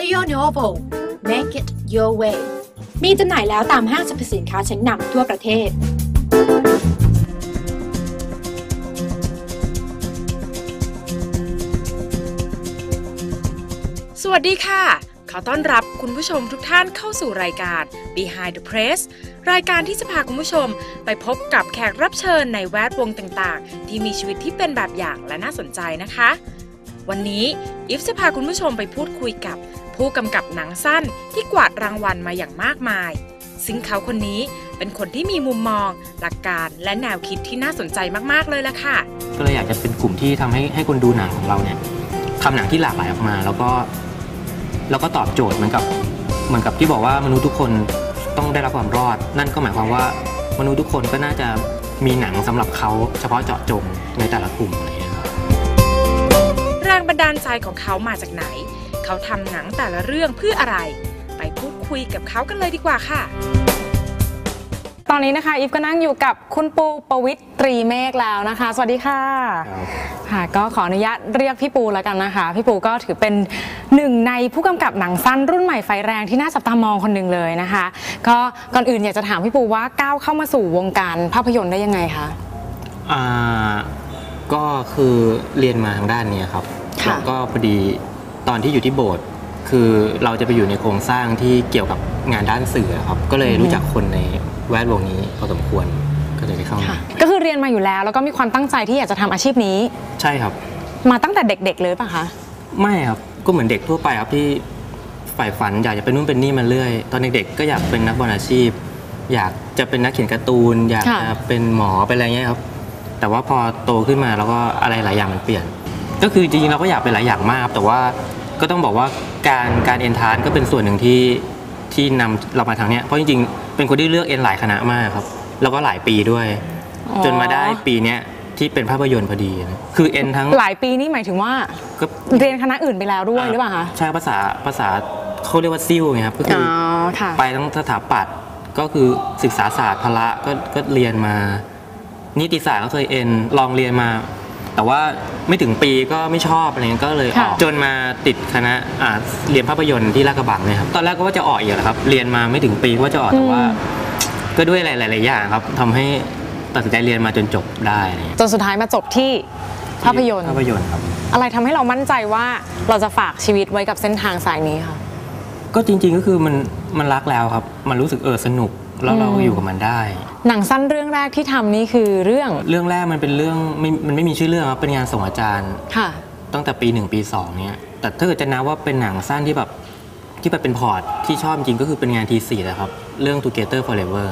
Taglio Novo Make it your way มีจำหน่ายแล้วตามห้างสรรพสินค้าชั้นนำทั่วประเทศ สวัสดีค่ะ ขอต้อนรับคุณผู้ชมทุกท่านเข้าสู่รายการ Behind the Press รายการที่จะพาคุณผู้ชมไปพบกับแขกรับเชิญในแวดวงต่างๆ ที่มีชีวิตที่เป็นแบบอย่างและน่าสนใจนะคะ วันนี้อิฟจะพาคุณผู้ชมไปพูดคุยกับ ผู้กำกับหนังสั้นที่กวาดรางวัลมาอย่างมากมาย ซึ่งเขาคนนี้เป็นคนที่มีมุมมอง หลักการและแนวคิดที่น่าสนใจมากๆเลยละค่ะ ก็เลยอยากจะเป็นกลุ่มที่ทำให้ให้คนดูหนังของเราเนี่ยทำหนังที่หลากหลายออกมา แล้วก็แล้วก็ตอบโจทย์เหมือนกับเหมือนกับที่บอกว่ามนุษย์ทุกคนต้องได้รับความรอด นั่นก็หมายความว่ามนุษย์ทุกคนก็น่าจะมีหนังสำหรับเขาเฉพาะเจาะจงในแต่ละกลุ่มอะไรอย่างเงี้ยครับ แรงบันดาลใจของเขามาจากไหน เขาทำหนังแต่ละเรื่องเพื่ออะไร ไปพูดคุยกับเขากันเลยดีกว่าค่ะตอนนี้นะคะอีฟก็นั่งอยู่กับคุณปูประวิตรตรีเมฆแล้วนะคะ สวัสดีค่ะค่ะก็ขออนุญาตเรียกพี่ปูแล้วกันนะคะ พี่ปูก็ถือเป็นหนึ่งในผู้กำกับหนังสั้นรุ่นใหม่ไฟแรงที่น่าจับตามองคนหนึ่งเลยนะคะ ก็ก่อนอื่นอยากจะถามพี่ปูว่าก้าวเข้ามาสู่วงการภาพยนตร์ได้ยังไงคะอ่าก็คือเรียนมาทางด้านเนี้ยครับค่ะแล้วก็พอดี ตอนที่อยู่ที่โบสถ์คือเราจะไปอยู่ในโครงสร้างที่เกี่ยวกับงานด้านสื่อครับ ก็เลยรู้จักคนในแวดวงนี้พอสมควรก็เลยได้เข้ามาค่ะก็คือเรียนมาอยู่แล้ว แล้วก็มีความตั้งใจที่อยากจะทำอาชีพนี้ ใช่ครับ มาตั้งแต่เด็กๆเลยป่ะคะไม่ครับก็เหมือนเด็กทั่วไปครับที่ใฝ่ฝันอยากจะเป็นนู่นเป็นนี่มาเรื่อย ตอนเด็กๆก็อยากเป็นนักบอลอาชีพ อยากจะเป็นนักเขียนการ์ตูน อยากค่ะจะเป็นหมอเป็นอะไรเงี้ยครับ แต่ว่าพอโตขึ้นมาแล้วก็อะไรหลายอย่างมันเปลี่ยน ก็คือจริงๆเราก็อยากเป็นหลายอย่างมากครับแต่ว่าก็ต้องบอกว่าการการเอ็นทานก็เป็นส่วนหนึ่งที่ที่นำเรามาทางเนี้ยเพราะจริงๆเป็นคนที่เลือกเอ็นหลายคณะมากครับ แล้วก็หลายปีด้วยจนมาได้ปีเนี้ยที่เป็นภาพยนตร์พอดีนะคือเอ็นทั้งหลายปีนี่หมายถึงว่าก็ เรียนคณะอื่นไปแล้วด้วยหรือเปล่าคะใช่ภาษาภาษาเขาเรียกว่าซิ่วไงครับก็คืออ๋ออค่ะ ไปทั้งสถาปัตย์ก็คือศึกษาศาสตร์พละก็ก็เรียนมา นิติศาสตร์ก็เคยเอ็นลองเรียนมา แต่ว่าไม่ถึงปีก็ไม่ชอบอะไรเงี้ยก็เลยอค่ะอกจนมาติดคณะอ่าเรียนภาพยนตร์ที่ลาดกระบังเนี่ยครับตอนแรกก็ว่าจะออกอีกแหละครับ เรียนมาไม่ถึงปีก็ว่าจะออกแต่ว่า ก็ด้วยหลายๆอย่างครับทำให้ตัดสินใจเรียนมาจนจบได้อะไรเงี้ยจนสุดท้ายมาจบที่ภาพยนตร์ ภาพยนตร์ครับ อะไรทำให้เรามั่นใจว่าเราจะฝากชีวิตไว้กับเส้นทางสายนี้ค่ะ ก็จริงๆก็คือมันมันรักแล้วครับ มันรู้สึกเออสนุก แล้วเราอืมอยู่กับมันได้ หนังสั้นเรื่องแรกที่ทำนี่คือเรื่องเรื่องแรกมันเป็นเรื่องไม่มันไม่มีชื่อเรื่องครับเป็นงานส่งอาจารย์ ค่ะ ตั้งแต่ปีหนึ่งปีสองเนี่ยแต่ถ้าเกิดจะนับว่าเป็นหนังสั้นที่แบบที่แบบเป็นพอร์ตที่ชอบจริงก็คือเป็นงานทีสี่แหละครับ เรื่อง Together Forever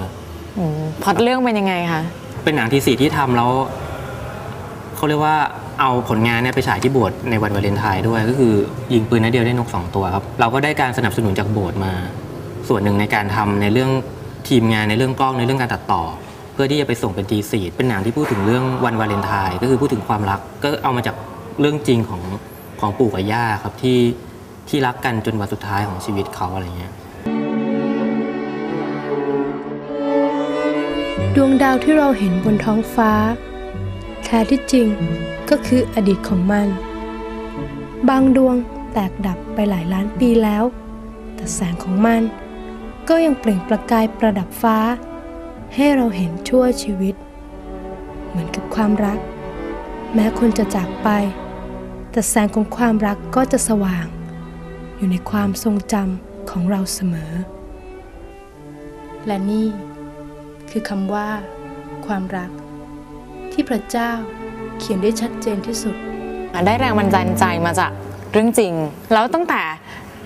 อืมพล็อตเรื่องเป็นยังไงคะ เป็นหนังทีสี่ที่ทำแล้วเขาเรียกว่าเอาผลงานเนี่ยไปฉายที่โบสถ์ในวันวาเลนไทน์ด้วยก็คือยิงปืนนัดเดียวได้นกสองตัวครับ เราก็ได้การสนับสนุนจากโบสถ์มา ส่วนหนึ่งในการทำในเรื่อง ทีมงานในเรื่องกล้องในเรื่องการตัดต่อ เพื่อที่จะไปส่งเป็นทีสีเป็นหนังที่พูดถึงเรื่องวันวาเลนไทน์ก็คือพูดถึงความรักก็เอามาจากเรื่องจริงของของปู่กับย่าครับที่ที่รักกันจนวันสุดท้ายของชีวิตเขาอะไรเงี้ยดวงดาวที่เราเห็นบนท้องฟ้า แท้ที่จริงก็คืออดีตของมัน บางดวงแตกดับไปหลายล้านปีแล้ว แต่แสงของมัน ก็ยังเปล่งประกายประดับฟ้า ให้เราเห็นชั่วชีวิต เหมือนกับความรัก แม้คนจะจากไป แต่แสงของความรักก็จะสว่าง อยู่ในความทรงจำของเราเสมอ และนี่ คือคำว่า ความรัก ที่พระเจ้าเขียนได้ชัดเจนที่สุด ได้แรงบันดาลใจมาจากเรื่องจริง แล้วตั้งแต่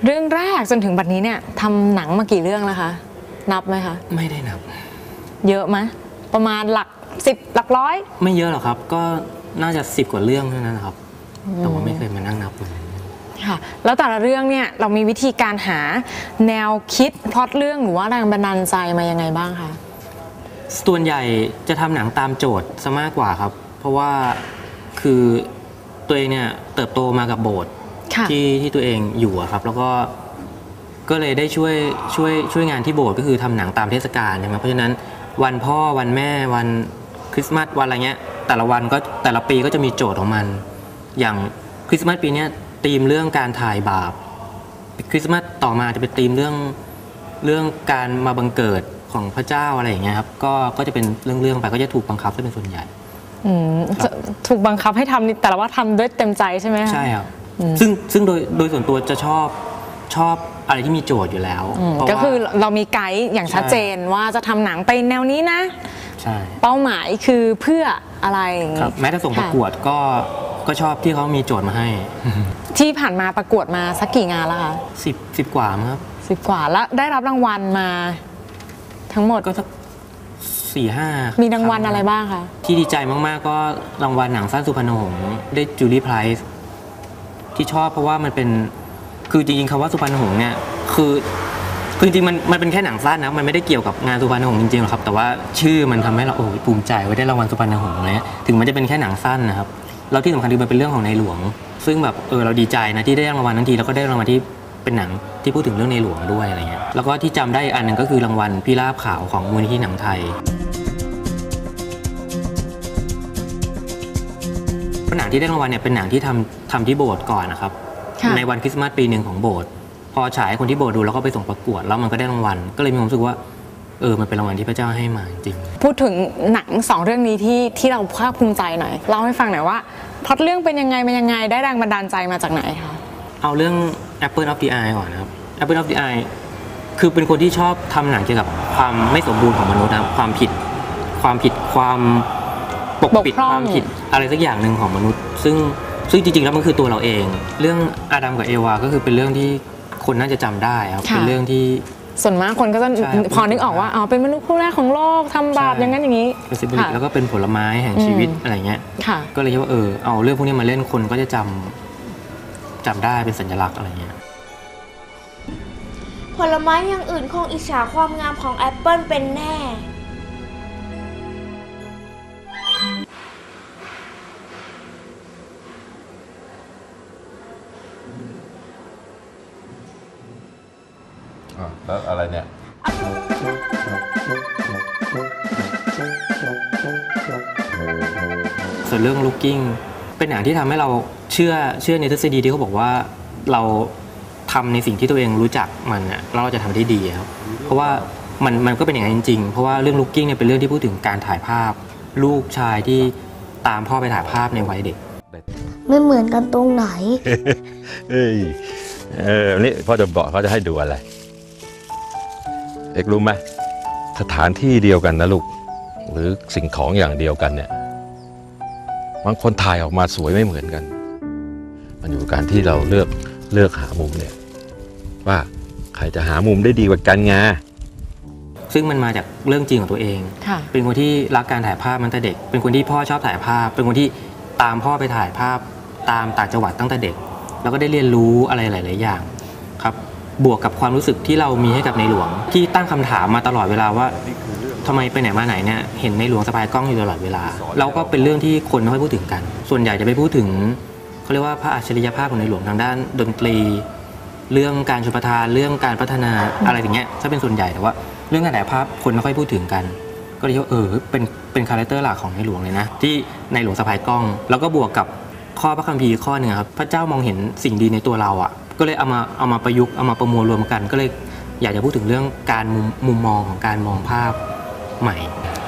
เรื่องแรกจนถึงบัดนี้เนี่ยทำหนังมากี่เรื่องแล้วคะ นับไหมคะ ไม่ได้นับ เยอะไหมประมาณหลักสิบหลักร้อย ไม่เยอะหรอกครับ ก็น่าจะสิบกว่าเรื่องเท่านั้นนะครับ แต่ว่าไม่เคยมานั่งนับเลยค่ะ แล้วแต่ละเรื่องเนี่ยเรามีวิธีการหาแนวคิดพล็อตเรื่องหรือว่าแรงบันดาลใจมายังไงบ้างคะส่วนใหญ่จะทำหนังตามโจทย์ซะมากกว่าครับ เพราะว่าคือตัวเองเนี่ยเติบโตมากับโบสถ์ค่ะ ที่ที่ตัวเองอยู่อะครับแล้วก็ก็เลยได้ช่วยช่วยช่วยงานที่โบสถ์ก็คือทำหนังตามเทศกาลใช่ไหมเพราะฉะนั้นวันพ่อวันแม่วันคริสต์มาสวันอะไรเงี้ย แต่ละวันก็แต่ละปีก็จะมีโจทย์ของมัน อย่างคริสต์มาสปีเนี้ยธีมเรื่องการถ่ายบาปคริสต์มาสต่อมาจะเป็นธีมเรื่องเรื่องการมาบังเกิดของพระเจ้าอะไรอย่างเงี้ยครับก็ก็จะเป็นเรื่องๆไปก็จะถูกบังคับซะเป็นส่วนใหญ่อืมจะถูกบังคับให้ทำนี่แต่ละว่าทำด้วยเต็มใจใช่ไหมคะใช่ครับ ซึ่งซึ่งโดยโดยส่วนตัวจะชอบชอบอะไรที่มีโจทย์อยู่แล้วอืมเพราะก็ว่าคือเรามีไกด์อย่างชัดเจนว่าจะทำหนังไปแนวนี้นะใช่เป้าหมายคือเพื่ออะไรอย่างครับงี้แม้แต่ส่งประกวดก็ก็ชอบที่เขามีโจทย์มาให้ ที่ผ่านมาประกวดมาสักกี่งานแล้วคะสิบสิบกว่ามั้งครับสิบกว่าแล้วได้รับรางวัลมา ทั้งหมดก็สักสี่ห้ามีรางวัลอะไรบ้างคะที่ดีใจมาก ๆ ก็รางวัลหนังสั้นสุพรรณหงษ์ได้จูลี่ไพรส์ ที่ชอบเพราะว่ามันเป็นคือจริงๆคำว่าสุพรรณหงษ์เนี่ยคือคือจริงๆมันมันเป็นแค่หนังสั้นนะมันไม่ได้เกี่ยวกับงานสุพรรณหงษ์จริงๆหรอกครับ แต่ว่าชื่อมันทำให้เราโอ้ยภูมิใจว่าได้รางวัลสุพรรณหงษ์อะไรเงี้ยถึงมันจะเป็นแค่หนังสั้นนะครับแล้วที่สำคัญคือมันเป็นเรื่องของในหลวง ซึ่งแบบเออเราดีใจนะที่ได้รางวัลทั้งทีแล้วก็ได้รางวัลที่เป็นหนังที่พูดถึงเรื่องในหลวงด้วยอะไรเงี้ยแล้วก็ที่จำได้อีกอันหนึ่งก็คือรางวัลพี่ราบขาวของมูลนิธิหนังไทย หนังที่ได้รางวัลเนี่ยเป็นหนังที่ทำทำที่โบสถ์ก่อนนะครับค่ะในวันคริสต์มาสปีหนึ่งของโบสถ์พอฉายให้คนที่โบสถ์ดูแล้วก็ไปส่งประกวดแล้วมันก็ได้รางวัล ก็เลยมีความรู้สึกว่าเออมันเป็นรางวัลที่พระเจ้าให้มาจริง พูดถึงหนังสองเรื่องนี้ที่ที่เราภาคภูมิใจหน่อยเล่าให้ฟังหน่อยว่าพล็อตเรื่องเป็นยังไงมันยังไงได้แรงบันดาลใจมาจากไหนคะเอาเรื่อง Apple of the Eye ก่อนนะครับ Apple of the Eye คือเป็นคนที่ชอบทำหนังเกี่ยวกับความไม่สมบูรณ์ของมนุษย์นะครับความผิด ความผิดความ ปกปิดบกพร่องความผิดอะไรสักอย่างหนึ่งของมนุษย์ ซึ่งซึ่งจริงๆแล้วมันคือตัวเราเอง เรื่องอาดัมกับเอวา ก็คือเป็นเรื่องที่คนน่าจะจำได้ครับเป็นเรื่องที่ส่วนมากคนก็จะใช่พอนึกออกว่าอ๋อเป็นมนุษย์คู่แรกของโลกทำบาปใช่อย่างนั้นอย่างนี้เป็นซิมโบลิกค่ะแล้วก็เป็นผลไม้แห่งชีวิตอืมอะไรเงี้ยค่ะก็เลยคิดว่าเออเอาเรื่องพวกนี้มาเล่นคนก็จะจำจำได้เป็นสัญลักษณ์อะไรเงี้ยผลไม้อย่างอื่นคงอิจฉาความงามของแอปเปิลเป็นแน่ อะแล้วอะไรเนี่ยส่วนเรื่อง looking เป็นหนังที่ทำให้เราเชื่อเชื่อในทฤษฎีที่เขาบอกว่าเราทำในสิ่งที่ตัวเองรู้จักมันน่ะแล้วเราจะทำได้ดีครับ เพราะว่ามันมันก็เป็นอย่างนั้นจริงๆ เพราะว่าเรื่อง looking เนี่ยเป็นเรื่องที่พูดถึงการถ่ายภาพ ลูกชายที่ตามพ่อไปถ่ายภาพในวัยเด็ก ไม่เหมือนกันตรงไหน เอ้ยเออวันนี้พ่อจะบอกเขาจะให้ดูอะไร เอกรู้ไหมสถานที่เดียวกันนะลูก หรือสิ่งของอย่างเดียวกันเนี่ยบางคนถ่ายออกมาสวยไม่เหมือนกัน มันอยู่กับการที่เราเลือกเลือกหามุมเนี่ย ว่าใครจะหามุมได้ดีกว่ากันไงซึ่งมันมาจากเรื่องจริงของตัวเองค่ะเป็นคนที่รักการถ่ายภาพมาตั้งแต่เด็ก เป็นคนที่พ่อชอบถ่ายภาพ เป็นคนที่ตามพ่อไปถ่ายภาพตามต่างจังหวัดตั้งแต่เด็ก แล้วก็ได้เรียนรู้อะไรหลาย ๆ อย่างครับ บวกกับความรู้สึกที่เรามีให้กับในหลวง ที่ตั้งคำถามมาตลอดเวลาว่าทำไมไปไหนมาไหนเนี่ยเห็นในหลวงสะพายกล้องอยู่ตลอดเวลาแล้วก็เป็นเรื่องที่คนไม่ค่อยพูดถึงกัน ส่วนใหญ่จะไปพูดถึงเขาเรียกว่าพระอัจฉริยภาพของในหลวงทางด้านดนตรี เรื่องการชลประทานเรื่องการพัฒนาอะไรอย่างเงี้ยถ้าเป็นส่วนใหญ่แต่ว่า เรื่องการถ่ายภาพคนไม่ค่อยพูดถึงกัน ก็เลยว่าเออเป็นเป็นคาแรคเตอร์หลักของในหลวงเลยนะที่ในหลวงสะพายกล้อง แล้วก็บวกกับข้อพระคัมภีร์ข้อหนึ่งครับพระเจ้ามองเห็นสิ่งดีในตัวเราอะ ก็เลยเอามาเอามาประยุกต์เอามาประมวลรวมกัน ก็เลยอยากจะพูดถึงเรื่องการมุมมุมมองของการมองภาพใหม่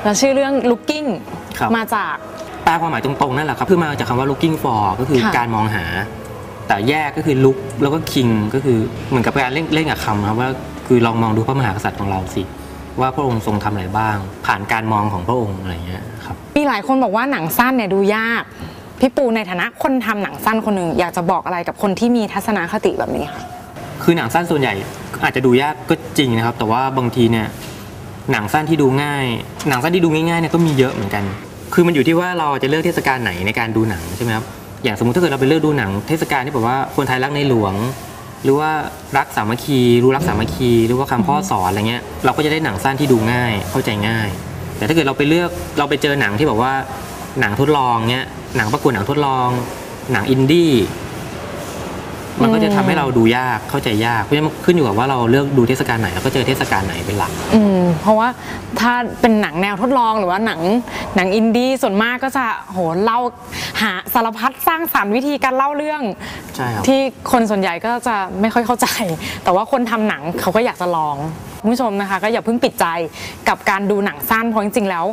แล้วชื่อเรื่อง looking ครับมาจากแปลความหมายตรงๆนั่นแหละครับคือมาจากคำว่า looking for ก็คือค่ะการมองหา แต่แยกก็คือ look แล้วก็ king ก็คือเหมือนกับการเล่นเล่นกับคำนะครับว่าคือลองมองดูพระมหากษัตริย์ของเราสิว่าพระองค์ทรงทำอะไรบ้าง ผ่านการมองของพระองค์อะไรอย่างเงี้ยครับมีหลายคนบอกว่าหนังสั้นเนี่ยดูยาก พี่ปูในฐานะคนทำหนังสั้นคนหนึ่งอยากจะบอกอะไรกับคนที่มีทัศนคติแบบนี้ค่ะคือหนังสั้นส่วนใหญ่อาจจะดูยากก็จริงนะครับ แต่ว่าบางทีเนี่ยหนังสั้นที่ดูง่าย หนังสั้นที่ดูง่ายๆเนี่ยก็มีเยอะเหมือนกัน คือมันอยู่ที่ว่าเราจะเลือกเทศกาลไหนในการดูหนังใช่ไหมครับอย่างสมมติถ้าเกิดเราไปเลือกดูหนัง เทศกาลที่แบบว่าคนไทยรักในหลวง หรือว่ารักสามัคคี รู้รักสามัคคี หรือว่าคำพ่อสอนอะไรเงี้ยเราก็จะได้หนังสั้นที่ดูง่ายเข้าใจง่าย แต่ถ้าเกิดเราไปเลือกเราไปเจอหนังที่แบบว่า หนังทดลองเนี้ยหนังประกวดหนังทดลอง หนังอินดี้มันก็จะทำอืมให้เราดูยากเข้าใจยากเพราะฉะนั้นมันขึ้นอยู่กับว่าเราเลือกดูเทศกาลไหนแล้วก็เจอเทศกาลไหนเป็นหลักอืมเพราะว่าถ้าเป็นหนังแนวทดลองหรือว่าหนังหนังอินดี้ส่วนมากก็จะโหเล่าหาสารพัดสร้างสรรค์วิธีการเล่าเรื่องใช่ครับที่คนส่วนใหญ่ก็จะไม่ค่อยเข้าใจ แต่ว่าคนทำหนังเขาก็อยากจะลอง คุณผู้ชมนะคะก็อย่าเพิ่งปิดใจกับการดูหนังสั้นเพราะจริงๆแล้ว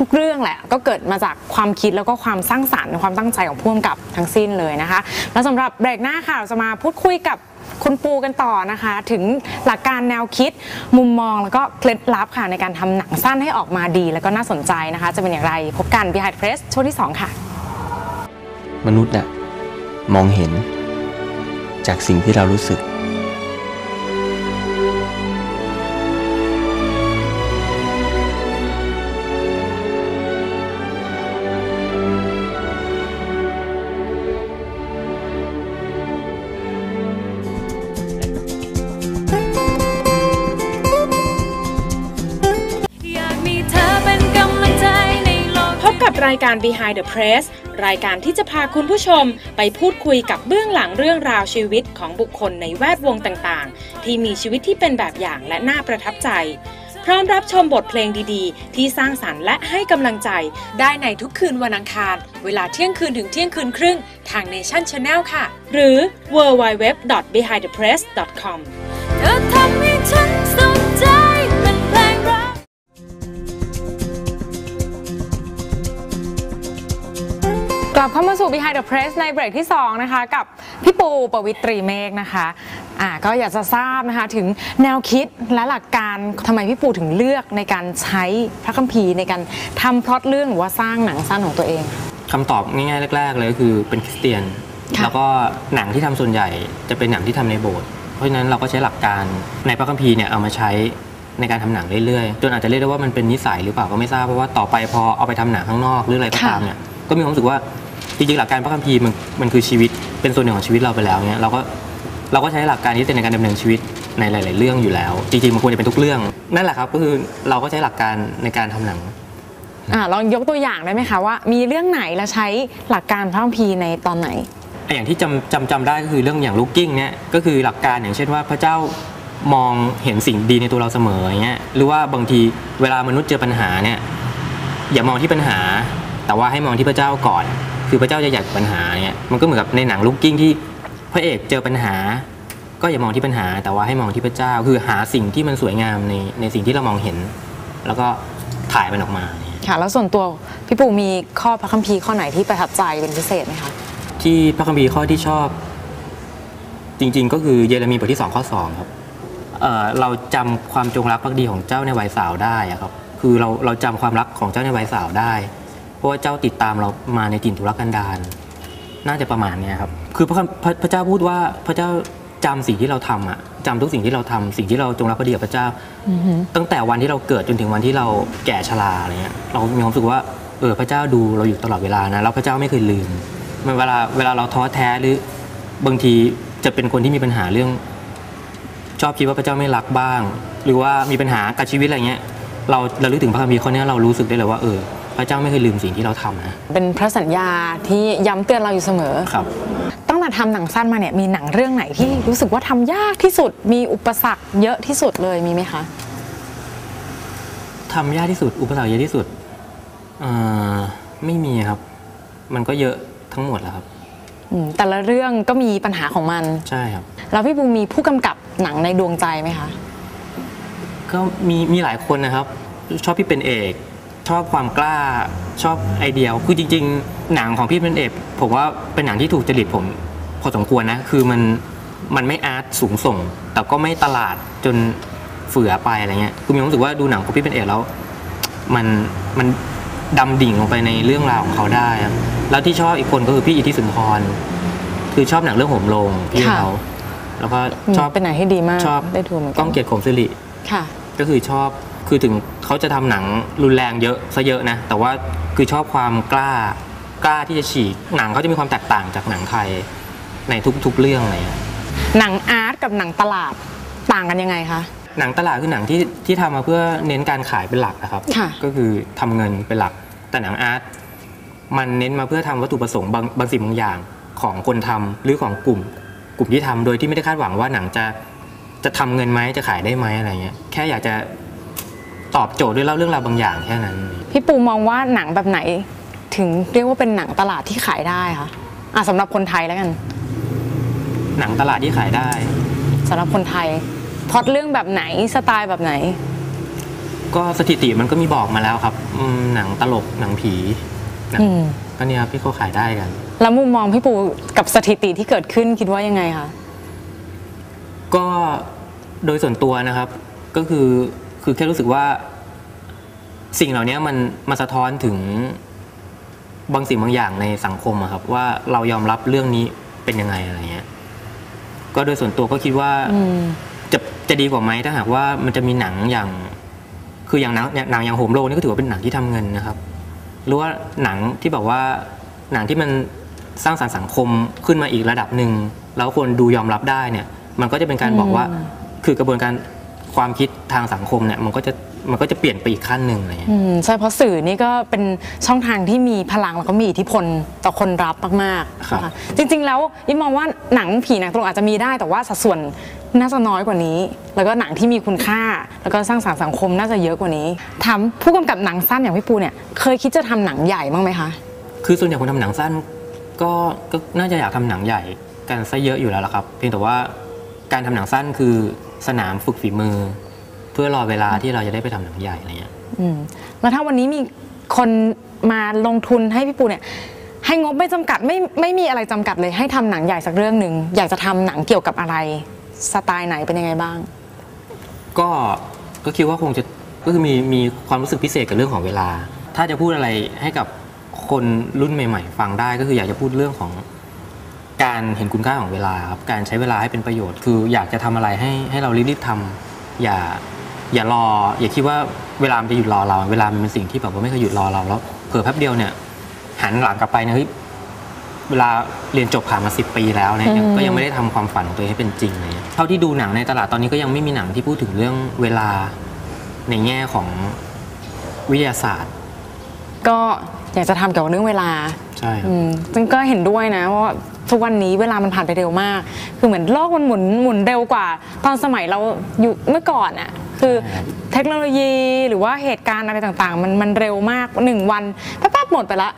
ทุกๆเรื่องแหละ ก็เกิดมาจากความคิดแล้วก็ความสร้างสรรค์ความตั้งใจของผู้กำกับทั้งสิ้นเลยนะคะ แล้วสำหรับเบรกหน้าค่ะเราจะมาพูดคุยกับคุณปูกันต่อนะคะ ถึงหลักการแนวคิดมุมมองแล้วก็เคล็ดลับค่ะ ในการทำหนังสั้นให้ออกมาดี แล้วก็น่าสนใจนะคะ จะเป็นอย่างไรพบกัน Behind Press ช่วงที่สองค่ะ มนุษย์น่ะมองเห็นจากสิ่งที่เรารู้สึกายการ Behind the Press รายการที่จะพาคุณผู้ชมไปพูดคุยกับเบื้องหลังเรื่องราวชีวิตของบุคคลในแวดวงต่างๆ ที่มีชีวิตที่เป็นแบบอย่างและน่าประทับใจ พร้อมรับชมบทเพลงดีๆ ที่สร้างสรรค์และให้กำลังใจ ได้ในทุกคืนวันอังคาร เวลาเที่ยงคืนถึงเที่ยงคืนครึ่ง ทาง Nation Channel ค่ะ หรือ www.behindthepress.com กลับเข้ามาสู่ Behind the Press ในเบรกที่ 2 นะคะ กับพี่ปูปวิตรีเมฆนะคะอ่าก็อยากจะทราบนะคะ ถึงแนวคิดและหลักการทำไมพี่ปูถึงเลือกในการใช้พระคัมภีร์ในการทำพล็อตเรื่องหรือว่าสร้างหนังสั้นของตัวเอง คำตอบง่ายๆแรก ๆ เลยก็คือเป็นคริสเตียน ค่ะ แล้วก็หนังที่ทำส่วนใหญ่จะเป็นหนังที่ทำในโบสถ์เพราะฉะนั้นเราก็ใช้หลักการในพระคัมภีร์เนี่ยเอามาใช้ในการทำหนังเรื่อยๆจนอาจจะเรียกได้ว่ามันเป็นนิสัยหรือเปล่าก็ไม่ทราบเพราะว่าต่อไปพอเอาไปทำหนังข้างนอกหรืออะไรก็ตามเนี่ยก็มีความรู้สึกว่า จริงๆหลักการพระคัมภีร์มันมันคือชีวิตเป็นส่วนหนึ่งของชีวิตเราไปแล้วเนี่ยเราก็เราก็ใช้หลักการนี้ในการดำเนินชีวิตในหลาย ๆ เรื่องอยู่แล้ว จริงๆมันควรจะเป็นทุกเรื่อง นั่นแหละครับก็คือเราก็ใช้หลักการในการทำหนังอ่าลองยกตัวอย่างได้ไหมคะว่า มีเรื่องไหนและใช้หลักการพระคัมภีร์ในตอนไหนอย่างที่จำจำจำได้ก็คือเรื่องอย่างลูกกิ้งเนี่ยก็คือหลักการอย่างเช่นว่าพระเจ้ามองเห็นสิ่งดีในตัวเราเสมออย่างเงี้ยหรือว่าบางทีเวลามนุษย์เจอปัญหาเนี่ยอย่ามองที่ปัญหา แต่ว่าให้มองที่พระเจ้าก่อน คือพระเจ้าจะอยากปัญหาเนี่ยมันก็เหมือนกับในหนังลูกกิ้งที่พระเอกเจอปัญหา ก็อย่ามองที่ปัญหา แต่ว่าให้มองที่พระเจ้า คือหาสิ่งที่มันสวยงามในในสิ่งที่เรามองเห็น แล้วก็ถ่ายมันออกมาค่ะแล้วส่วนตัวพี่ปูมีข้อพระคัมภีร์ข้อไหนที่ประทับใจเป็นพิเศษไหมคะที่พระคัมภีร์ข้อที่ชอบ จริง ๆ ก็คือเยเรมีบทที่2ข้อ2ครับเเราจำความจงรักภักดีของเจ้าในวัยสาวได้ครับคือเราเราจำความรักของเจ้าในวัยสาวได้ เพราะว่าเจ้าติดตามเรามาในถิ่นทุรกันดารน่าจะประมาณเนี้ยครับคือพระพระพระเจ้าพูดว่าพระเจ้าจำสิ่งที่เราทำอะจำทุกสิ่งที่เราทำสิ่งที่เราจงรักภักดีกับพระเจ้าตั้งแต่วันที่เราเกิดจนถึงวันที่เราแก่ชราอะไรเงี้ยเรามีความรู้สึกว่าเออพระเจ้าดูเราอยู่ตลอดเวลานะแล้วพระเจ้าไม่เคยลืมมันเวลาเวลาเราท้อแท้หรือบางทีจะเป็นคนที่มีปัญหาเรื่อง ชอบคิดว่าพระเจ้าไม่รักบ้าง หรือว่ามีปัญหากับชีวิตอะไรเงี้ยเราเราลึกถึงพระคัมภีร์ข้อเนี้ยเรารู้สึกได้เลยว่าเออ พระเจ้าไม่เคยลืมสิ่งที่เราทำนะ เป็นพระสัญญาที่ย้ำเตือนเราอยู่เสมอ ครับ ตั้งแต่ทำหนังสั้นมาเนี่ยมีหนังเรื่องไหนที่รู้สึกว่าทำยากที่สุด มีอุปสรรคเยอะที่สุดเลยมีไหมคะทำยากที่สุด อุปสรรคเยอะที่สุดอ่าไม่มีครับ มันก็เยอะทั้งหมดแหล้วครับ อืมแต่ละเรื่องก็มีปัญหาของมัน ใช่ครับ แล้วพี่ปูมีผู้กำกับหนังในดวงใจไหมคะ ก็มีมีหลายคนนะครับ ชอบพี่เป็นเอก ชอบความกล้าชอบไอเดียคือจริง ๆ หนังของพี่เป็นเอกผมว่าเป็นหนังที่ถูกจริตผมพอสมควรนะ คือมันมันไม่อาร์ตสูงส่ง แต่ก็ไม่ตลาดจนเฟือไปอะไรเงี้ยคือมีความรู้สึกว่าดูหนังของพี่เป็นเอกแล้ว มันมันดำดิ่งลงไปในเรื่องราวของเขาได้ครับแล้วที่ชอบอีกคนก็คือพี่อิทธิสุนทรคือชอบหนังเรื่องโหมโรงพี่ค่ะเขาแล้วก็ชอบเป็นหนังที่ดีมากชอบได้ดูเหมือนกัก้องเกียรติขมสิริค่ะ ก็คือชอบคือถึง เขาจะทำหนังรุนแรงเยอะซะเยอะนะ แต่ว่าคือชอบความกล้ากล้าที่จะฉีก หนังเขาจะมีความแตกต่างจากหนังไทยในทุกๆเรื่องอะไรเงี้ยหนังอาร์ตกับหนังตลาดต่างกันยังไงคะหนังตลาดคือหนังที่ที่ทำมาเพื่อเน้นการขายเป็นหลักนะครับค่ะก็คือทำเงินเป็นหลัก แต่หนังอาร์ตมันเน้นมาเพื่อทำวัตถุประสงค์บางบางสิ่งบางอย่างของคนทำหรือของกลุ่ม กลุ่มที่ทำโดยที่ไม่ได้คาดหวังว่าหนังจะจะทำเงินไหมจะขายได้ไหมอะไรเงี้ยแค่อยากจะ ตอบโจทย์ด้วยเล่าเรื่องราวบางอย่างแค่นั้น พี่ปูมองว่าหนังแบบไหน ถึงเรียกว่าเป็นหนังตลาดที่ขายได้คะอะสำหรับคนไทยแล้วกัน หนังตลาดที่ขายได้สำหรับคนไทยพล็อตเรื่องแบบไหนสไตล์แบบไหน ก็สถิติมันก็มีบอกมาแล้วครับอืมหนังตลกหนังผีหนังอืม ก็เนี่ยครับที่เขาขายได้กัน แล้วมุมมองพี่ปูกับสถิติที่เกิดขึ้นคิดว่ายังไงคะ ก็โดยส่วนตัวนะครับ ก็คือ คือแค่รู้สึกว่า สิ่งเหล่านี้มันมาสะท้อนถึงบางสิ่งบางอย่างในสังคมอะครับ ว่าเรายอมรับเรื่องนี้เป็นยังไงอะไรเงี้ย ก็โดยส่วนตัวก็คิดว่าอืมจะจะดีกว่าไหมถ้าหากว่ามันจะมีหนังอย่าง คืออย่างหนังหนังอย่างโฮมโลนี่ก็ถือว่าเป็นหนังที่ทำเงินนะครับ หรือว่าหนังที่แบบว่าหนังที่มันสร้างสรรค์สังคมขึ้นมาอีกระดับหนึ่งแล้วคนดูยอมรับได้เนี่ย มันก็จะเป็นการบอกว่าอืมคือกระบวนการ ความคิดทางสังคมเนี่ยมันก็จะมันก็จะเปลี่ยนไปอีกขั้นหนึ่งอะไรเงี้ยอืมใช่เพราะสื่อนี่ก็เป็นช่องทางที่มีพลังแล้วก็มีอิทธิพลต่อคนรับมากๆครับนะคะจริง ๆ แล้วยิ่มองว่าหนังผีหนังตลกอาจจะมีได้แต่ว่าสัดส่วนน่าจะน้อยกว่านี้ แล้วก็หนังที่มีคุณค่า แล้วก็สร้างสรรค์สังคมน่าจะเยอะกว่านี้ถามผู้กำกับหนังสั้นอย่างพี่ปูเนี่ยเคยคิดจะทำหนังใหญ่บ้างไหมคะคือส่วนใหญ่คนทำหนังสั้นก็ก็น่าจะอยากทำหนังใหญ่กันซะเยอะอยู่แล้วละครับ เพียงแต่ว่าการทำหนังสั้นคือ สนามฝึกฝีมือ เพื่อรอเวลาที่เราจะได้ไปทำหนังใหญ่อะไรเงี้ยอืมแล้วถ้าวันนี้มีคนมาลงทุนให้พี่ปูเนี่ย ให้งบไม่จำกัดไม่ไม่มีอะไรจำกัดเลย ให้ทำหนังใหญ่สักเรื่องหนึ่งอยากจะทำหนังเกี่ยวกับอะไรสไตล์ไหนเป็นยังไงบ้าง ก็ก็คิดว่าคงจะก็คือมีมีความรู้สึกพิเศษกับเรื่องของเวลา ถ้าจะพูดอะไรให้กับคนรุ่นใหม่ ๆ ฟังได้ก็คืออยากจะพูดเรื่องของ การเห็นคุณค่าของเวลาครับการใช้เวลาให้เป็นประโยชน์ คืออยากจะทำอะไรให้ให้เรารีบๆทำอย่าอย่ารอ อย่าคิดว่าเวลามันจะหยุดรอเรา เวลามันเป็นสิ่งที่แบบว่าไม่เคยหยุดรอเราแล้วเผื่อแป๊บเดียวเนี่ยหันหลังกลับไปนะเฮ้ยเวลาเรียนจบผ่านมาสิปีแล้วเนี่ยก็ยังไม่ได้ทำความฝันของตัวเองให้เป็นจริงเลยเท่าที่ดูหนังในตลาดตอนนี้ก็ยังไม่มีหนังที่พูดถึงเรื่องเวลาในแง่ของวิทยาศาสตร์ ก็ อยากจะทำเกี่ยวกับเรื่องเวลาใช่ครับอืมซึ่งก็เห็นด้วยนะเพราะว่าทุกวันนี้เวลามันผ่านไปเร็วมาก คือเหมือนโลกมันหมุนหมุนเร็วกว่า ตอนสมัยเราอยู่เมื่อก่อนอะคือใช่ครับเทคโนโลยีหรือว่าเหตุการณ์อะไรต่างๆ มันมันเร็วมากหนึ่งวันแป๊บๆหมดไปละ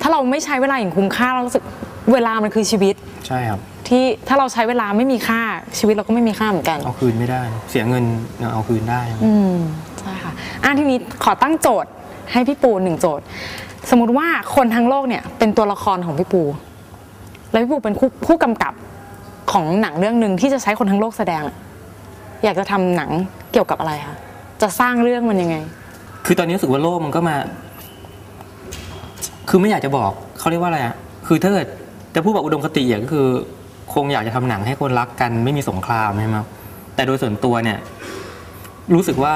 ถ้าเราไม่ใช้เวลาอย่างคุ้มค่าเรารู้สึกเวลามันคือชีวิตใช่ครับที่ถ้าเราใช้เวลาไม่มีค่าชีวิตเราก็ไม่มีค่าเหมือนกัน เอาคืนไม่ได้ เสียเงินยังเอาคืนได้ อืมใช่ค่ะอะทีนี้ขอตั้งโจทย์ให้พี่ปูหนึ่งโจทย์ สมมติว่าคนทั้งโลกเนี่ยเป็นตัวละครของพี่ปู แล้วพี่ปูเป็นผู้ผู้กำกับของหนังเรื่องหนึ่งที่จะใช้คนทั้งโลกแสดง อยากจะทำหนังเกี่ยวกับอะไรคะจะสร้างเรื่องมันยังไง คือตอนนี้รู้สึกว่าโลกมันก็มา คือไม่อยากจะบอกเขาเรียกว่าอะไรอะคือถ้าเกิดจะพูดแบบอุดมคติอะก็คือ คงอยากจะทำหนังให้คนรักกันไม่มีสงครามใช่ไหมครับแต่โดยส่วนตัวเนี่ย รู้สึกว่า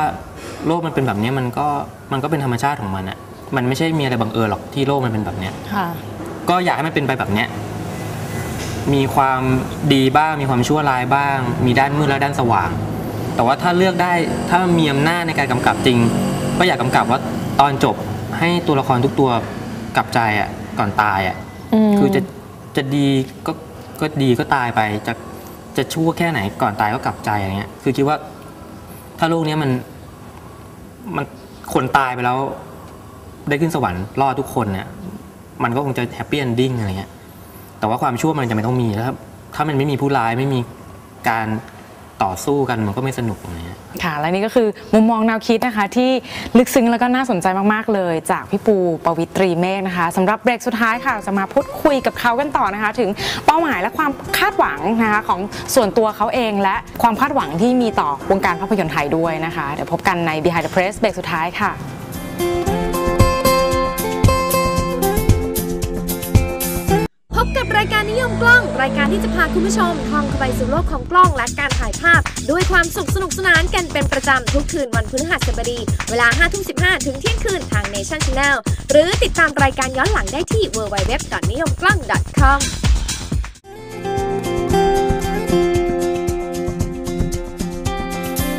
โลกมันเป็นแบบนี้มันก็มันก็เป็นธรรมชาติของมันอะ มันไม่ใช่มีอะไรบังเอิญหรอกที่โลกมันเป็นแบบเนี้ยค่ะ ก็อยากให้มันเป็นไปแบบเนี้ยมีความดีบ้างมีความชั่วร้ายบ้าง มีด้านมืดและด้านสว่าง แต่ว่าถ้าเลือกได้ถ้ามีอำนาจในการกำกับจริง ก็อยากกำกับว่าตอนจบให้ตัวละครทุกตัวกลับใจอะก่อนตายอะอืมคือจะจะดีก็ก็ดีก็ตายไป จะจะชั่วแค่ไหนก่อนตายก็กลับใจอะไรเงี้ย คือคิดว่า ถ้าโลกเนี้ยมันมันคนตายไปแล้ว ได้ขึ้นสวรรค์รอดทุกคนเนี่ยมันก็คงจะแฮปปี้เอนดิ้งอะไรเงี้ยแต่ว่าความชั่วมันจะไม่ต้องมีแล้วถ้าถ้ามันไม่มีผู้ร้ายไม่มีการต่อสู้กันมันก็ไม่สนุกอะไรเงี้ยค่ะและนี่ก็คือมุมมองแนวคิดนะคะ ที่ลึกซึ้งแล้วก็น่าสนใจมากๆเลย จากพี่ปูปวิตรีเมฆนะคะสำหรับเบรกสุดท้ายค่ะเราจะมาพูดคุยกับเขากันต่อนะคะ ถึงเป้าหมายและความคาดหวังนะคะของส่วนตัวเขาเองและความคาดหวังที่มีต่อวงการภาพยนตร์ไทยด้วยนะคะ เดี๋ยวพบกันใน Behind the Press เบรกสุดท้ายค่ะ รายการที่จะพาคุณผู้ชมท่องเข้าไปสู่โลกของกล้องและการถ่ายภาพ ด้วยความสุขสนุกสนานกันเป็นประจำทุกคืนวันพฤหัสบดี เวลา5ทุ่ม15 ถึงเที่ยงคืนทาง Nation Channel หรือติดตามรายการย้อนหลังได้ที่ www.niyomglang.com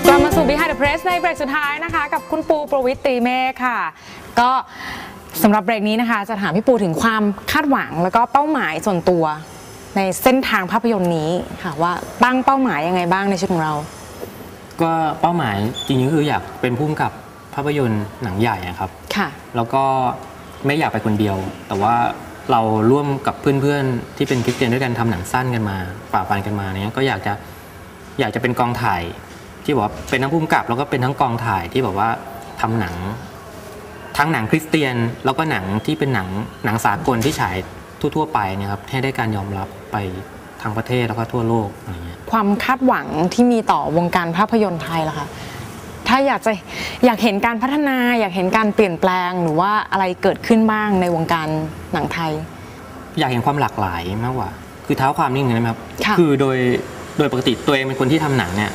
กลับมาสู่ Behind the Press ในเบรกสุดท้ายนะคะ กับคุณปูประวิตรตรีเมฆค่ะ ก็สำหรับเบรกนี้นะคะ จะถามพี่ปูถึงความคาดหวังแล้วก็เป้าหมายส่วนตัว ในเส้นทางภาพยนตร์นี้ค่ะว่าตั้งเป้าหมายยังไงบ้างในชีวิตของเรา ก็เป้าหมายจริงๆก็คืออยากเป็นผู้กำกับภาพยนตร์หนังใหญ่อะครับ ค่ะ แล้วก็ไม่อยากไปคนเดียว แต่ว่าเราร่วมกับเพื่อนๆ ที่เป็นคริสเตียนด้วยกันทำหนังสั้นกันมาฝ่าฟันกันมาเนี่ยก็อยากจะอยากจะเป็นกองถ่ายที่บอกว่าเป็นทั้งผู้กำกับแล้วก็เป็นทั้งกองถ่ายที่แบบว่าทำหนัง ทั้งหนังคริสเตียน แล้วก็หนังที่เป็นหนังหนังสากลที่ฉาย ทั่ว ๆ ไปเนะครับให้ได้การยอมรับไปทางประเทศแล้วก็ทั่วโลกอะไรเงี้ยความคาดหวังที่มีต่อวงการภาพยนตร์ไทยล่ะคะถ้าอยากจะอยากเห็นการพัฒนาอยากเห็นการเปลี่ยนแปลงหรือว่าอะไรเกิดขึ้นบ้างในวงการหนังไทย อยากเห็นความหลากหลายมากกว่า คือเท้าความนิดนึงนะครับค่ะอโดยโดยปกติตัวเองเป็นคนที่ทำหนังเนี่ย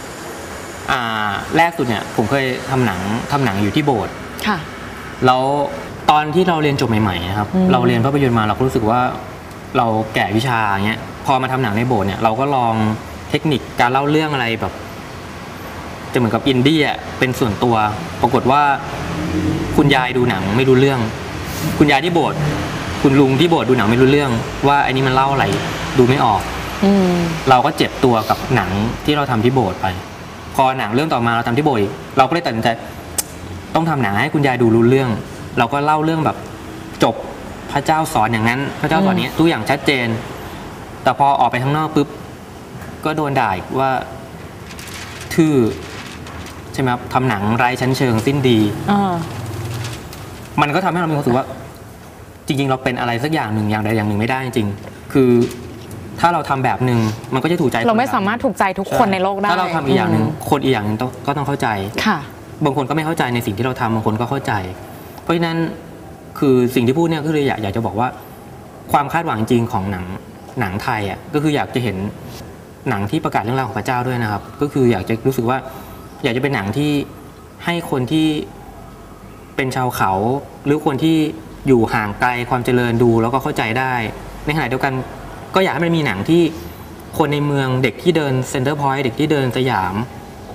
อ่าแรกสุดเนี่ยผมเคยทำหนังทำหนังอยู่ที่โบสถ์ค่ะแล้ว ตอนที่เราเรียนจบใหม่ๆนะครับอืมเราเรียนภาพยนตร์มาเราก็รู้สึกว่าเราแก่วิชาอย่างเงี้ยพอมาทำหนังในโบสถ์เนี่ยเราก็ลองเทคนิคการเล่าเรื่องอะไรแบบ จะเหมือนกับอินดี้อะเป็นส่วนตัว ปรากฏว่า คุณยายดูหนังไม่รู้เรื่อง คุณยายที่โบสถ์คุณลุงที่โบสถ์ดูหนังไม่รู้เรื่อง ว่าไอ้นี่มันเล่าอะไรดูไม่ออกอืมเราก็เจ็บตัวกับหนังที่เราทำที่โบสถ์ไป พอหนังเรื่องต่อมาเราทำที่โบสถ์อีกเราก็เลยตัดสินใจต้องทำหนังให้คุณยายดูรู้เรื่อง เราก็เล่าเรื่องแบบจบพระเจ้าสอนอย่างนั้น พระเจ้าสอนนี้ทุกอย่างชัดเจน แต่พอออกไปข้างนอกปุ๊บก็โดนด่าอีกว่าทื่อใช่ไหมครับทำหนังไร้ชั้นเชิงสิ้นดีอ่ามันก็ทำให้เรามีความรู้สึกว่า จริง ๆ เราเป็นอะไรสักอย่างหนึ่งอย่างใดอย่างหนึ่งไม่ได้จริงๆคือถ้าเราทำแบบหนึ่งมันก็จะถูกใจ เราไม่คนสามารถถูกใจทุกคนในโลกได้ถ้าเราทำอีกอย่างหนึ่งมคนอีกอย่างหนึ่งต้องก็ต้องเข้าใจค่ะ บางคนก็ไม่เข้าใจในสิ่งที่เราทำบางคนก็เข้าใจเพ ราะฉะนั้นคือสิ่งที่พูดเนี่ยก็เลยอยากอยากจะบอกว่า ความคาดหวังจริงของหนังหนังไทยอะก็คืออยากจะเห็นหนังที่ประกาศเรื่องราวของพระเจ้าด้วยนะครับ ก็คืออยากจะรู้สึกว่า อยากจะเป็นหนังที่ให้คนที่เป็นชาวเขา หรือคนที่อยู่ห่างไกลความเจริญดูแล้วก็เข้าใจได้ ในขณะเดียวกันก็อยากให้มันมีหนังที่คนในเมืองเด็กที่เดินเซ็นเตอร์พอยต์เด็กที่เดินสยาม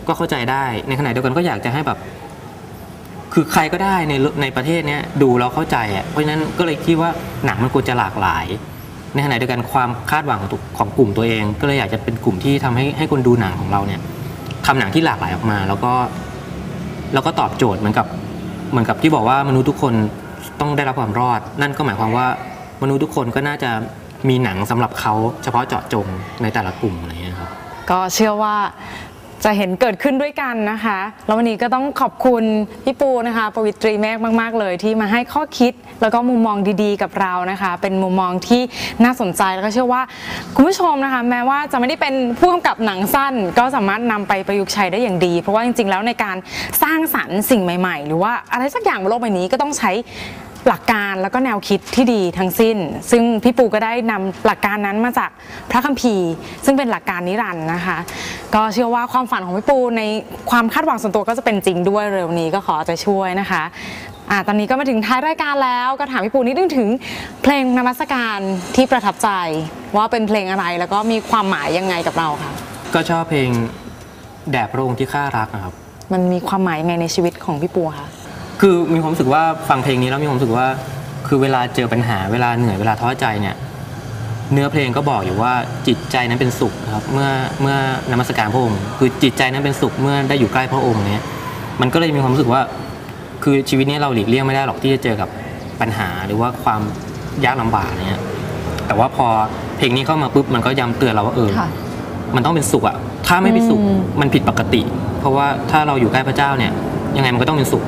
ก็เข้าใจได้ ในขณะเดียวกันก็อยากจะให้แบบ คือใครก็ได้ในในประเทศเนี้ยดูแล้วเข้าใจอะเพราะฉะนั้นก็เลยคิดว่าหนังมันควรจะหลากหลาย ในขณะเดียวกันความคาดหวังของของกลุ่มตัวเอง ก็เลยอยากจะเป็นกลุ่มที่ทำให้ให้คนดูหนังของเราเนี่ยทำหนังที่หลากหลายออกมา แล้วก็แล้วก็ตอบโจทย์เหมือนกับเหมือนกับที่บอกว่ามนุษย์ทุกคนต้องได้รับความรอด นั่นก็หมายความว่ามนุษย์ทุกคนก็น่าจะมีหนังสำหรับเขาเฉพาะเจาะจงในแต่ละกลุ่มอะไรอย่างเงี้ยครับก็เชื่อว่า จะเห็นเกิดขึ้นด้วยกันนะคะ แล้ววันนี้ก็ต้องขอบคุณพี่ปูนะคะปวิตรีเมฆมาก ๆ เลยที่มาให้ข้อคิดแล้วก็มุมมองดีๆ กับเรานะคะ เป็นมุมมองที่น่าสนใจแล้วก็เชื่อว่าคุณผู้ชมนะคะ แม้ว่าจะไม่ได้เป็นผู้กำกับหนังสั้น ก็สามารถนำไปประยุกต์ใช้ได้อย่างดี เพราะว่าจริง ๆ แล้วในการสร้างสรรค์สิ่งใหม่ ๆ หรือว่าอะไรสักอย่างบนโลกใบนี้ก็ต้องใช้ หลักการแล้วก็แนวคิดที่ดีทั้งสิ้น ซึ่งพี่ปูก็ได้นำหลักการนั้นมาจากพระคัมภีร์ ซึ่งเป็นหลักการนิรันดร์นะคะ ก็เชื่อว่าความฝันของพี่ปูในความคาดหวังส่วนตัวก็จะเป็นจริงด้วยเร็วนี้ก็ขอเอาใจช่วยนะคะอ่าตอนนี้ก็มาถึงท้ายรายการแล้วก็ถามพี่ปูนิดนึงถึงเพลงนมัสการที่ประทับใจ ว่าเป็นเพลงอะไรแล้วก็มีความหมายยังไงกับเราค่ะก็ชอบเพลงแด่พระองค์ที่ข้ารักนะครับ มันมีความหมายยังไงในชีวิตของพี่ปูคะ คือมีความรู้สึกว่าฟังเพลงนี้แล้วมีความรู้สึกว่า คือเวลาเจอปัญหาเวลาเหนื่อยเวลาท้อใจเนี่ย เนื้อเพลงก็บอกอยู่ว่าจิตใจนั้นเป็นสุขนะครับเมื่อเมื่อนมัสการพระองค์ คือจิตใจนั้นเป็นสุขเมื่อได้อยู่ใกล้พระองค์เนี่ยมันก็เลยมีความรู้สึกว่า คือชีวิตนี้เราหลีกเลี่ยงไม่ได้หรอกที่จะเจอกับปัญหาหรือว่าความยากลำบากเนี่ยแต่ว่าพอเพลงนี้เข้ามาปุ๊บมันก็ย้ำเตือนเราว่าเออค่ะมันต้องเป็นสุขอะถ้าไม่เป็นสุขอืมมันผิดปกติ เพราะว่าถ้าเราอยู่ใกล้พระเจ้าเนี่ย ยังไงมันก็ต้องเป็นสุข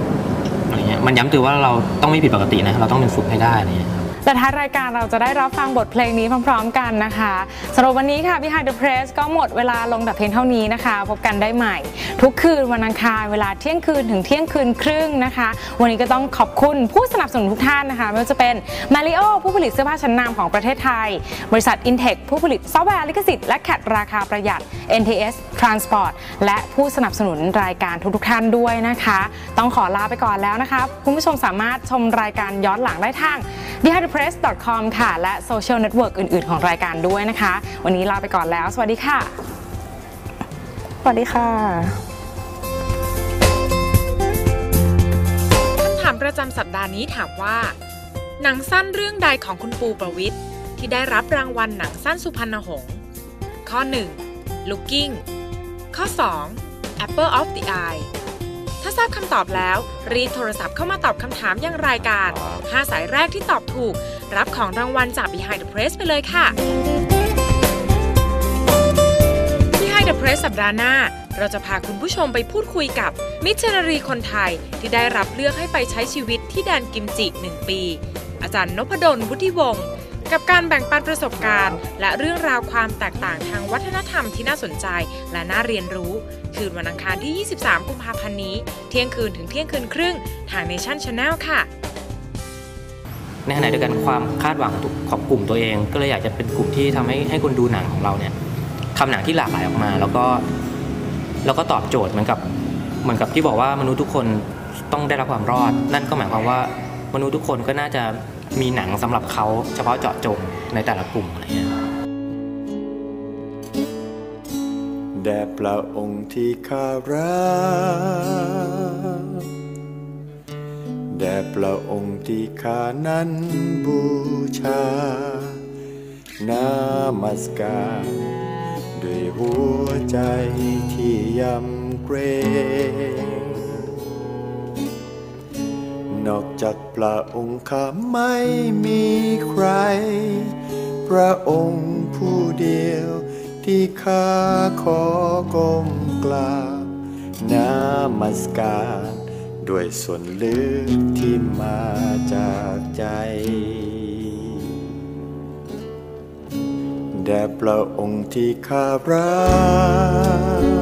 อะไรเงี้ยมันย้ำเตือนว่าเราต้องไม่ผิดปกตินะเราต้องเป็นสุขให้ได้อะไรเงี้ย และท้ายรายการเราจะได้รับฟังบทเพลงนี้พร้อมๆกันนะคะสำหรับวันนี้ค่ะ Behind the Press ก็หมดเวลาลงแต่เพียงเท่านี้นะคะ พบกันได้ใหม่ ทุกคืนวันอังคารเวลาเที่ยงคืนถึงเที่ยงคืนครึ่งนะคะ วันนี้ก็ต้องขอบคุณผู้สนับสนุนทุกท่านนะคะไม่ว่าจะเป็น Mario ผู้ผลิตเสื้อผ้าชั้นนำของประเทศไทย บริษัท Intech ผู้ผลิตซอฟต์แวร์ลิขสิทธิ์และแคดราคาประหยัด NTS Transport และผู้สนับสนุนรายการทุกๆท่านด้วยนะคะ ต้องขอลาไปก่อนแล้วนะคะคุณผู้ชมสามารถชมรายการย้อนหลังได้ทาง behindthepress.com ค่ะ และโซเชียลเน็ตเวิร์กอื่น ๆ ของรายการด้วยนะคะ วันนี้ลาไปก่อนแล้ว สวัสดีค่ะ สวัสดีค่ะคำถามประจำสัปดาห์นี้ถามว่า หนังสั้นเรื่องใดของคุณปูประวิทย์ที่ที่ได้รับรางวัลหนังสั้นสุพรรณหงษ์ข้อ 1. Looking ข้อ 2. Apple of the Eye ถ้าทราบคำตอบแล้ว รีบโทรศัพท์เข้ามาตอบคำถามยังรายการ 5 สายแรกที่ตอบถูก รับของรางวัลจาก Behind the Press ไปเลยค่ะ Behind the Press สัปดาห์หน้า เราจะพาคุณผู้ชมไปพูดคุยกับ มิชชันนารีคนไทยที่ได้รับเลือกให้ไปใช้ชีวิตที่แดนกิมจิ 1 ปี อาจารย์นพดลวุฒิวงศ์กับการแบ่งปันประสบการณ์ และเรื่องราวความแตกต่างทางวัฒนธรรมที่น่าสนใจและน่าเรียนรู้ คืนวันอังคารที่ 23 กุมภาพันธ์นี้ เที่ยงคืนถึงเที่ยงคืนครึ่ง ทาง Nation Channel ค่ะ ในขณะเดียวกันความคาดหวังของกลุ่มตัวเอง ก็เลยอยากจะเป็นกลุ่มที่ทำให้ให้คนดูหนังของเราเนี่ยทำหนังที่หลากหลายออกมา แล้วก็แล้วก็ตอบโจทย์เหมือนกับเหมือนกับที่บอกว่ามนุษย์ทุกคนต้องได้รับความรอด นั่นก็หมายความว่ามนุษย์ทุกคนก็น่าจะมีหนังสำหรับเขาเฉพาะเจาะจงในแต่ละกลุ่มอะไรเงี้ย แด่พระองค์ที่ข้ารักแด่พระองค์ที่ข้านั้นบูชา นามัสการ ด้วยหัวใจที่ยำเกรงนอกจากพระองค์ข้าไม่มีใคร พระองค์ผู้เดียว ที่ข้าขอก้มกราบนามัสการ ด้วยส่วนลึกที่มาจากใจแด่พระองค์ที่ข้ารั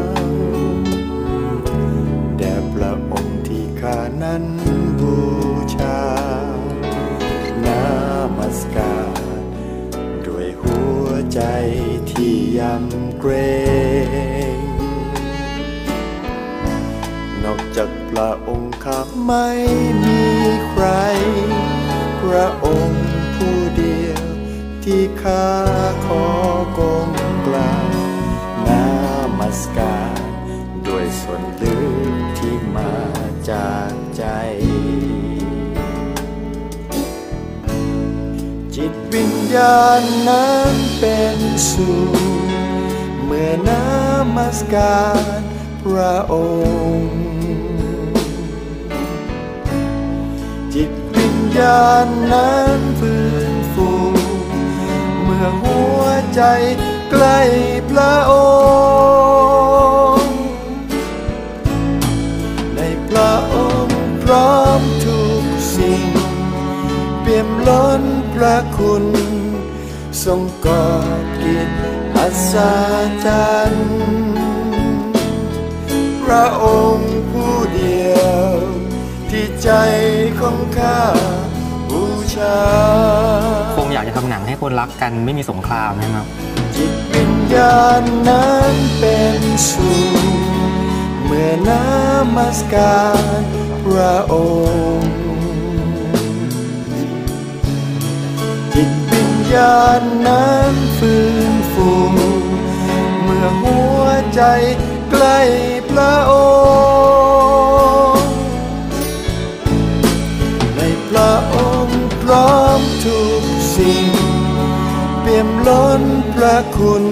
ก ยำเกรง นอกจากพระองค์ข้าไม่มีใคร พระองค์ผู้เดียว ที่ข้าขอก้มกราบนามัสการด้วยส่วนลึกที่มาจากใจ จิตวิญญาณนั้นเป็นสูงเมื่อนามัสการพระองค์ จิตวิญญาณนั้นฟื้นฟูเมื่อหัวใจใกล้พระองค์ ในพระองค์พร้อมทุกสิ่ง เปี่ยมล้นพระคุณ ทรงก่อกิจ อัศจรรย์พระองค์ผู้เดียว ที่ใจของข้าบูชา คงอยากจะทำหนังให้คนรักกันไม่มีสงครามนะครับ จิตวิญญาณนั้นเป็นสูงเมื่อนามัสการพระองค์ ญาณนั้นฟื้นฟูเมื่อหัวใจใกล้พระองค์ ในพระองค์พร้อมทุกสิ่ง เปี่ยมล้นพระคุณ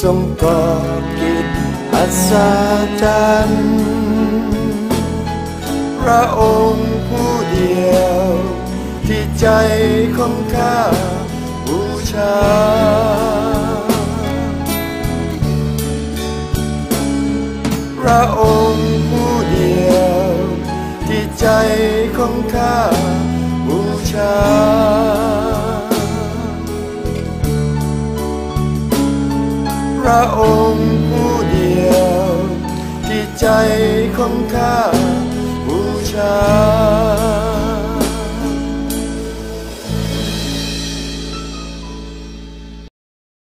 ทรงก่อกิจอัศจรรย์พระองค์ พระองค์ผู้เดียว ที่ใจของข้าบูชา พระองค์ผู้เดียว ที่ใจของข้าบูชา